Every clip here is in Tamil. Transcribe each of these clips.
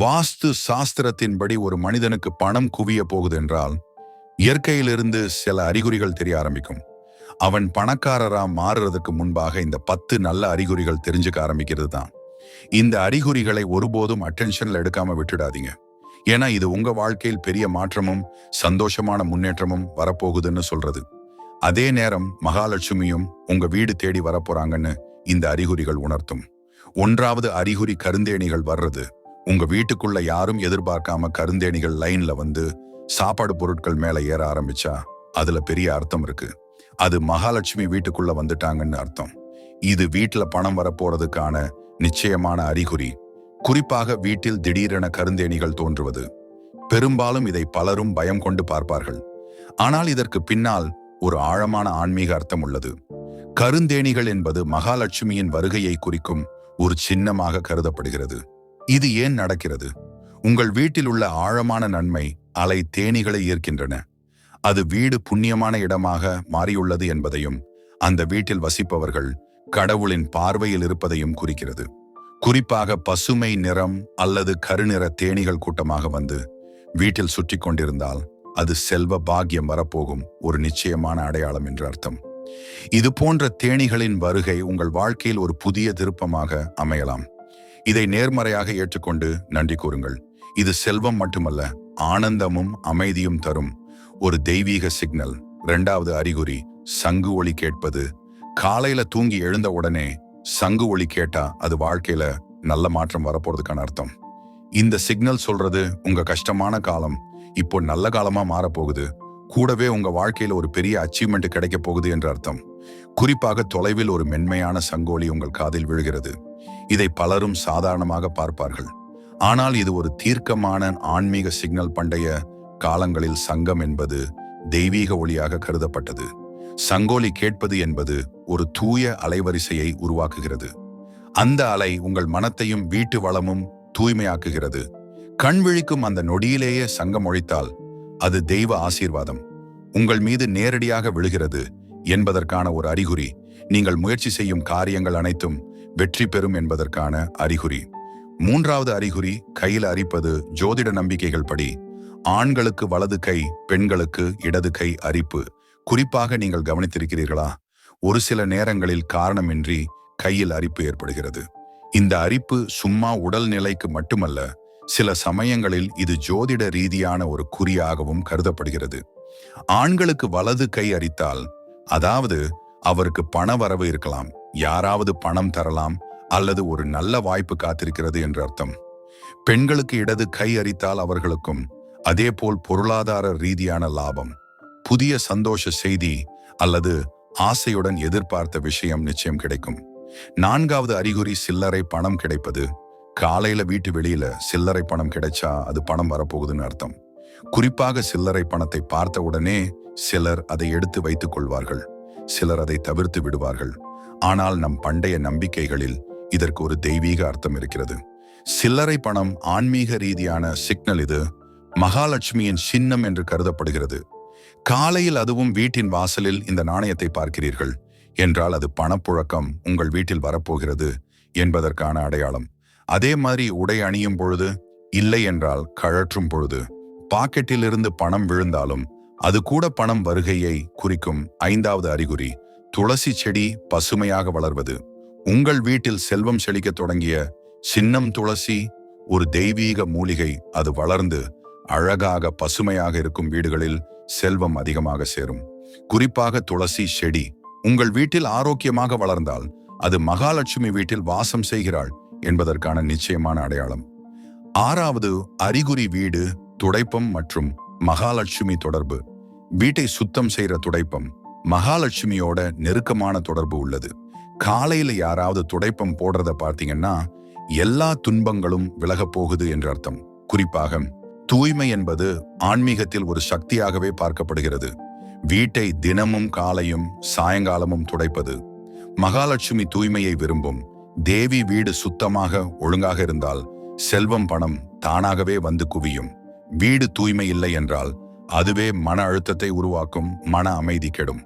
வாஸ்து சாஸ்திரத்தின்படி ஒரு மனிதனுக்கு பணம் குவிய போகுது என்றால் இயற்கையிலிருந்து சில அறிகுறிகள் தெரிய ஆரம்பிக்கும். அவன் பணக்காரரா மாறுறதுக்கு முன்பாக இந்த பத்து நல்ல அறிகுறிகள் தெரிஞ்சுக்க ஆரம்பிக்கிறது தான். இந்த அறிகுறிகளை ஒருபோதும் அட்டென்ஷன்ல எடுக்காம விட்டுடாதீங்க. ஏன்னா இது உங்க வாழ்க்கையில் பெரிய மாற்றமும் சந்தோஷமான முன்னேற்றமும் வரப்போகுதுன்னு சொல்றது. அதே நேரம் மகாலட்சுமியும் உங்க வீடு தேடி வரப்போறாங்கன்னு இந்த அறிகுறிகள் உணர்த்தும். ஒன்றாவது அறிகுறி கருந்தேணிகள் வர்றது. உங்க வீட்டுக்குள்ள யாரும் எதிர்பார்க்காம கருந்தேணிகள் லைன்ல வந்து சாப்பாடு பொருட்கள் மேல ஏற ஆரம்பிச்சா அதுல பெரிய அர்த்தம் இருக்கு. அது மகாலட்சுமி வீட்டுக்குள்ள வந்துட்டாங்கன்னு அர்த்தம். இது வீட்டுல பணம் வரப்போறதுக்கான நிச்சயமான அறிகுறி. குறிப்பாக வீட்டில் திடீரென கருந்தேணிகள் தோன்றுவது. பெரும்பாலும் இதை பலரும் பயம் கொண்டு பார்ப்பார்கள். ஆனால் இதற்கு பின்னால் ஒரு ஆழமான ஆன்மீக அர்த்தம் உள்ளது. கருந்தேணிகள் என்பது மகாலட்சுமியின் வருகையை குறிக்கும் ஒரு சின்னமாக கருதப்படுகிறது. இது ஏன் நடக்கிறது? உங்கள் வீட்டில் உள்ள ஆழமான நன்மை அலை தேனிகளை ஈர்க்கின்றன. அது வீடு புண்ணியமான இடமாக மாறியுள்ளது என்பதையும் அந்த வீட்டில் வசிப்பவர்கள் கடவுளின் பார்வையில் இருப்பதையும் குறிக்கிறது. குறிப்பாக பசுமை நிறம் அல்லது கருநிற தேனிகள் கூட்டமாக வந்து வீட்டில் சுற்றி கொண்டிருந்தால் அது செல்வ பாக்கியம் வரப்போகும் ஒரு நிச்சயமான அடையாளம் என்று அர்த்தம். இது போன்ற தேனிகளின் வருகை உங்கள் வாழ்க்கையில் ஒரு புதிய திருப்பமாக அமையலாம். இதை நேர்மறையாக ஏற்றுக்கொண்டு நன்றி கூறுங்கள். இது செல்வம் மட்டுமல்ல ஆனந்தமும் அமைதியும் தரும். ஒரு தெய்வீக சிக்னல். இரண்டாவது அறிகுறி சங்கு ஒளி கேட்பது. காலையில தூங்கி எழுந்த உடனே சங்கு ஒளி கேட்டா அது வாழ்க்கையில நல்ல மாற்றம் வரப்போறதுக்கான அர்த்தம். இந்த சிக்னல் சொல்றது உங்க கஷ்டமான காலம். இப்போ நல்ல காலமா மாறப்போகுது. கூடவே உங்க வாழ்க்கையில ஒரு பெரிய அச்சீவ்மெண்ட் கிடைக்க போகுது என்ற அர்த்தம். குறிப்பாக தொலைவில் ஒரு மென்மையான சங்கோலி உங்கள் காதில் விழுகிறது. இதை பலரும் சாதாரணமாக பார்ப்பார்கள். ஆனால் இது ஒரு தீர்க்கமான ஆன்மீக சிக்னல் பண்டைய காலங்களில் சங்கம் என்பது தெய்வீக ஒளியாக கருதப்பட்டது. சங்கோலி கேட்பது என்பது ஒரு தூய அலைவரிசையை உருவாக்குகிறது. அந்த அலை உங்கள் மனத்தையும் வீட்டு வளமும் தூய்மையாக்குகிறது. கண் விழிக்கும் அந்த நொடியிலேயே சங்கம் ஒழித்தால் அது தெய்வ ஆசீர்வாதம். உங்கள் மீது நேரடியாக விழுகிறது என்பதற்கான ஒரு அறிகுறி. நீங்கள் முயற்சி செய்யும் காரியங்கள் அனைத்தும் வெற்றி பெறும் என்பதற்கான அறிகுறி. மூன்றாவது அறிகுறி கையில் அரிப்பது ஜோதிட நம்பிக்கைகள் படி ஆண்களுக்கு வலது கை பெண்களுக்கு இடது கை அரிப்பு. குறிப்பாக நீங்கள் கவனித்திருக்கிறீர்களா? ஒரு சில நேரங்களில் காரணமின்றி கையில் அரிப்பு ஏற்படுகிறது. இந்த அரிப்பு சும்மா உடல் நிலைக்கு மட்டுமல்ல சில சமயங்களில் இது ஜோதிட ரீதியான ஒரு குறியாகவும் கருதப்படுகிறது. ஆண்களுக்கு வலது கை அரித்தால் அதாவது அவருக்கு பண வரவு இருக்கலாம். யாராவது பணம் தரலாம் அல்லது ஒரு நல்ல வாய்ப்பு காத்திருக்கிறது என்று அர்த்தம். பெண்களுக்கு இடது கை அரித்தால் அவர்களுக்கும் அதேபோல் பொருளாதார ரீதியான லாபம் புதிய சந்தோஷ செய்தி அல்லது ஆசையுடன் எதிர்பார்த்த விஷயம் நிச்சயம் கிடைக்கும். நான்காவது அறிகுறி சில்லறை பணம் கிடைப்பது. காலையில வீட்டு வெளியில சில்லறை பணம் கிடைச்சா அது பணம் வரப்போகுதுன்னு அர்த்தம். குறிப்பாக சில்லறை பணத்தை பார்த்த உடனே சிலர் அதை எடுத்து வைத்துக் கொள்வார்கள். சிலர் அதை தவிர்த்து விடுவார்கள். ஆனால் நம் பண்டைய நம்பிக்கைகளில் இதற்கு ஒரு தெய்வீக அர்த்தம் இருக்கிறது. சில்லறை பணம் ஆன்மீக ரீதியான சிக்னல் இது. மகாலட்சுமியின் சின்னம் என்று கருதப்படுகிறது. காலையில் அதுவும் வீட்டின் வாசலில் இந்த நாணயத்தை பார்க்கிறீர்கள். என்றால் அது பணப்புழக்கம் உங்கள் வீட்டில் வரப்போகிறது என்பதற்கான அடையாளம். அதே மாதிரி உடை அணியும் பொழுது இல்லை என்றால் கழற்றும் பொழுது. பாக்கெட்டிலிருந்து பணம் விழுந்தாலும் அது கூட பணம் வருகையை குறிக்கும் ஐந்தாவது அறிகுறி துளசி செடி பசுமையாக வளர்வது. உங்கள் வீட்டில் செல்வம் செழிக்க தொடங்கிய சின்னம் துளசி ஒரு தெய்வீக மூலிகை அது வளர்ந்து அழகாக பசுமையாக இருக்கும் வீடுகளில் செல்வம் அதிகமாக சேரும். குறிப்பாக துளசி செடி உங்கள் வீட்டில் ஆரோக்கியமாக வளர்ந்தால் அது மகாலட்சுமி வீட்டில் வாசம் செய்கிறாள் என்பதற்கான நிச்சயமான அடையாளம். ஆறாவது அறிகுறி வீடு துடைப்பம் மற்றும் மகாலட்சுமி தொடர்பு. வீட்டை சுத்தம் செய்கிற துடைப்பம் மகாலட்சுமியோட நெருக்கமான தொடர்பு உள்ளது. காலையில யாராவது துடைப்பம் போடுறத பார்த்தீங்கன்னா எல்லா துன்பங்களும் விலகப் போகுது என்று அர்த்தம். குறிப்பாக தூய்மை என்பது ஆன்மீகத்தில் ஒரு சக்தியாகவே பார்க்கப்படுகிறது. வீட்டை தினமும் காலையும் சாயங்காலமும் துடைப்பது. மகாலட்சுமி தூய்மையை விரும்பும். தேவி வீடு சுத்தமாக ஒழுங்காக இருந்தால் செல்வம் பணம் தானாகவே வந்து குவியும். வீடு தூய்மை இல்லை என்றால் அதுவே மன அழுத்தத்தை உருவாக்கும் மன அமைதி கெடும்.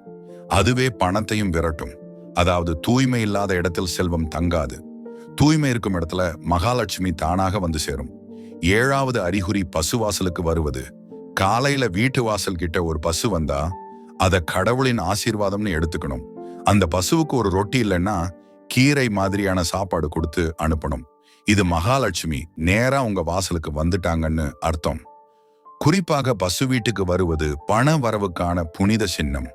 அதுவே பணத்தையும் விரட்டும். அதாவது தூய்மை இல்லாத இடத்தில் செல்வம் தங்காது. தூய்மை இருக்கும் இடத்துல மகாலட்சுமி தானாக வந்து சேரும். ஏழாவது அறிகுறி பசு வாசலுக்கு வருவது. காலையில வீட்டு வாசல் கிட்ட ஒரு பசு வந்தா அத கடவுளின் ஆசீர்வாதம்னு எடுத்துக்கணும். அந்த பசுவுக்கு ஒரு ரொட்டி இல்லைன்னா கீரை மாதிரியான சாப்பாடு கொடுத்து அனுப்பணும். இது மகாலட்சுமி நேரா உங்க வாசலுக்கு வந்துட்டாங்கன்னு அர்த்தம். குறிப்பாக பசு வீட்டுக்கு வருவது பண வரவுக்கான புனித சின்னம்.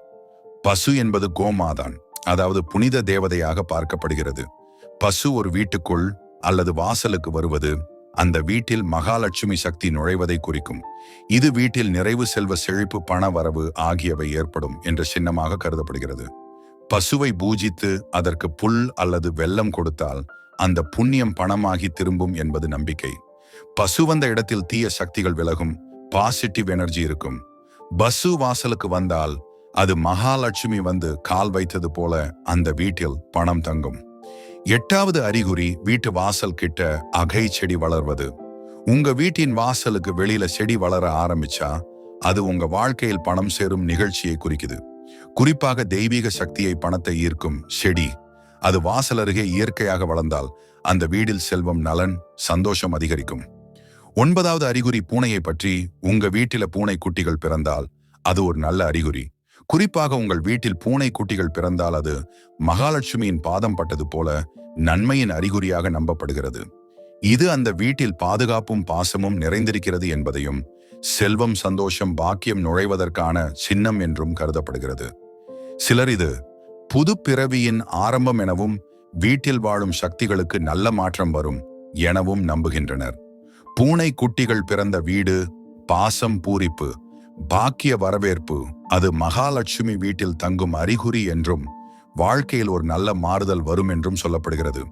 பசு என்பது கோமாதான் அதாவது புனித தேவதையாக பார்க்கப்படுகிறது. பசு ஒரு வீட்டுக்குள் அல்லது வாசலுக்கு வருவது அந்த வீட்டில் மகாலட்சுமி சக்தி நுழைவதை குறிக்கும். இது வீட்டில் நிறைவு செல்வ செழிப்பு பண வரவு ஆகியவை ஏற்படும் என்ற சின்னமாக கருதப்படுகிறது. பசுவை பூஜித்து அதற்கு புல் அல்லது வெள்ளம் கொடுத்தால் அந்த புண்ணியம் பணமாகி திரும்பும் என்பது நம்பிக்கை. பசு வந்த இடத்தில் தீய சக்திகள் விலகும் பாசிட்டிவ் எனர்ஜி இருக்கும். பசு வாசலுக்கு வந்தால் அது மகாலட்சுமி வந்து கால் வைத்தது போல அந்த வீட்டில் பணம் தங்கும். எட்டாவது அறிகுறி வீட்டு வாசல் கிட்ட அகை செடி வளர்வது. உங்க வீட்டின் வாசலுக்கு வெளியில செடி வளர ஆரம்பிச்சா அது உங்க வாழ்க்கையில் பணம் சேரும் நிகழ்ச்சியை குறிக்குது. குறிப்பாக தெய்வீக சக்தியை பணத்தை ஈர்க்கும் செடி. அது வாசல் அருகே இயற்கையாக வளர்ந்தால் அந்த வீடில் செல்வம் நலன் சந்தோஷம் அதிகரிக்கும். ஒன்பதாவது அறிகுறி பூனையை பற்றி உங்க வீட்டில பூனை குட்டிகள் பிறந்தால் அது ஒரு நல்ல அறிகுறி. குறிப்பாக உங்கள் வீட்டில் பூனை குட்டிகள் பிறந்தால் அது மகாலட்சுமியின் பாதம் பட்டது போல நன்மையின் அறிகுறியாக நம்பப்படுகிறது. இது அந்த வீட்டில் பாதுகாப்பும் பாசமும் நிறைந்திருக்கிறது என்பதையும் செல்வம் சந்தோஷம் பாக்கியம் நுழைவதற்கான சின்னம் என்றும் கருதப்படுகிறது. சிலர் இது புது பிறவியின் ஆரம்பம் எனவும் வீட்டில் வாழும் சக்திகளுக்கு நல்ல மாற்றம் வரும் எனவும் நம்புகின்றனர். பூனை குட்டிகள் பிறந்த வீடு பாசம் பூரிப்பு பாக்கிய வரவேற்பு. அது மகாலட்சுமி வீட்டில் தங்கும் அறிகுறி என்றும் வாழ்க்கையில் ஒரு நல்ல மாறுதல் வரும் என்றும் சொல்லப்படுகிறது.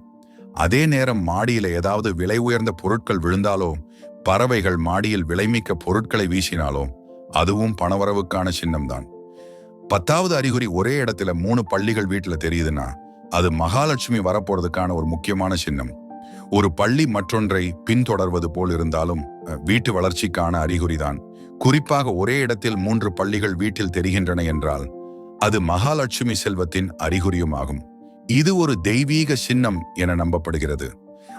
அதே நேரம் மாடியில ஏதாவது விலை உயர்ந்த பொருட்கள் விழுந்தாலோ பறவைகள் மாடியில் விலைமிக்க பொருட்களை வீசினாலோ அதுவும் பணவரவுக்கான சின்னம்தான். பத்தாவது அறிகுறி ஒரே இடத்துல மூணு பள்ளிகள் வீட்டுல தெரியுதுன்னா அது மகாலட்சுமி வரப்போறதுக்கான ஒரு முக்கியமான சின்னம். ஒரு பள்ளி மற்றொன்றை பின்தொடர்வது போல் இருந்தாலும் வீட்டு வளர்ச்சிக்கான அறிகுறிதான். குறிப்பாக ஒரே இடத்தில் மூன்று பள்ளிகள் வீட்டில் தெரிகின்றன என்றால் அது மகாலட்சுமி செல்வத்தின் அறிகுறியுமாகும். இது ஒரு தெய்வீக சின்னம் என நம்பப்படுகிறது.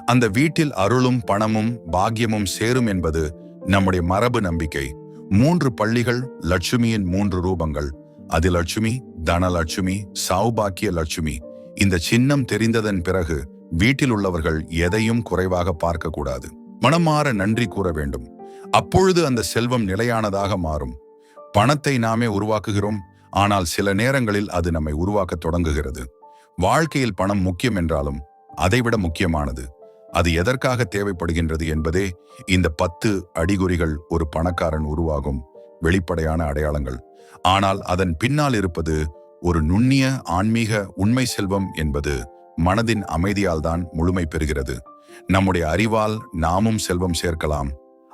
அந்த வீட்டில் அருளும் பணமும் பாக்கியமும் சேரும் என்பது நம்முடைய மரபு நம்பிக்கை. மூன்று பள்ளிகள் லட்சுமியின் மூன்று ரூபங்கள். அதிலட்சுமி தனலட்சுமி சௌபாக்கிய லட்சுமி. இந்த சின்னம் தெரிந்ததன் பிறகு வீட்டில் உள்ளவர்கள் எதையும் குறைவாக பார்க்கக்கூடாது. மனமாற நன்றி கூற வேண்டும். அப்பொழுது அந்த செல்வம் நிலையானதாக மாறும். பணத்தை நாமே உருவாக்குகிறோம். ஆனால் சில நேரங்களில் அது நம்மை உருவாக்க தொடங்குகிறது. வாழ்க்கையில் பணம் முக்கியம் என்றாலும் அதைவிட முக்கியமானது. அது எதற்காக தேவைப்படுகின்றது என்பதே இந்த பத்து அடிகுறிகள் ஒரு பணக்காரன் உருவாகும் வெளிப்படையான அடையாளங்கள். ஆனால் அதன் பின்னால் இருப்பது ஒரு நுண்ணிய ஆன்மீக உண்மை செல்வம் என்பது மனதின் அமைதியால் தான் முழுமை பெறுகிறது. நம்முடைய அறிவால் நாமும் செல்வம் சேர்க்கலாம்.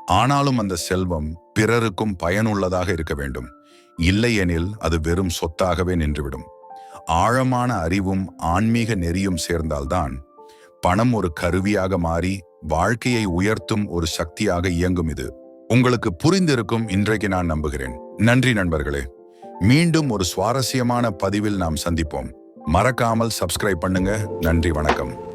ஆனாலும் அந்த செல்வம் பிறருக்கும் பயனுள்ளதாக இருக்க வேண்டும். இல்லையெனில் அது வெறும் சொத்தாகவே நின்றுவிடும். ஆழமான அறிவும் ஆன்மீக நெறியும் சேர்ந்தால்தான் பணம் ஒரு கருவியாக மாறி வாழ்க்கையை உயர்த்தும் ஒரு சக்தியாக இயங்கும் இது. உங்களுக்கு புரிந்திருக்கும் இன்றைக்கு நான் நம்புகிறேன். நன்றி நண்பர்களே. மீண்டும் ஒரு சுவாரஸ்யமான பதிவில் நாம் சந்திப்போம். மறக்காமல் சப்ஸ்கிரைப் பண்ணுங்க. நன்றி வணக்கம்.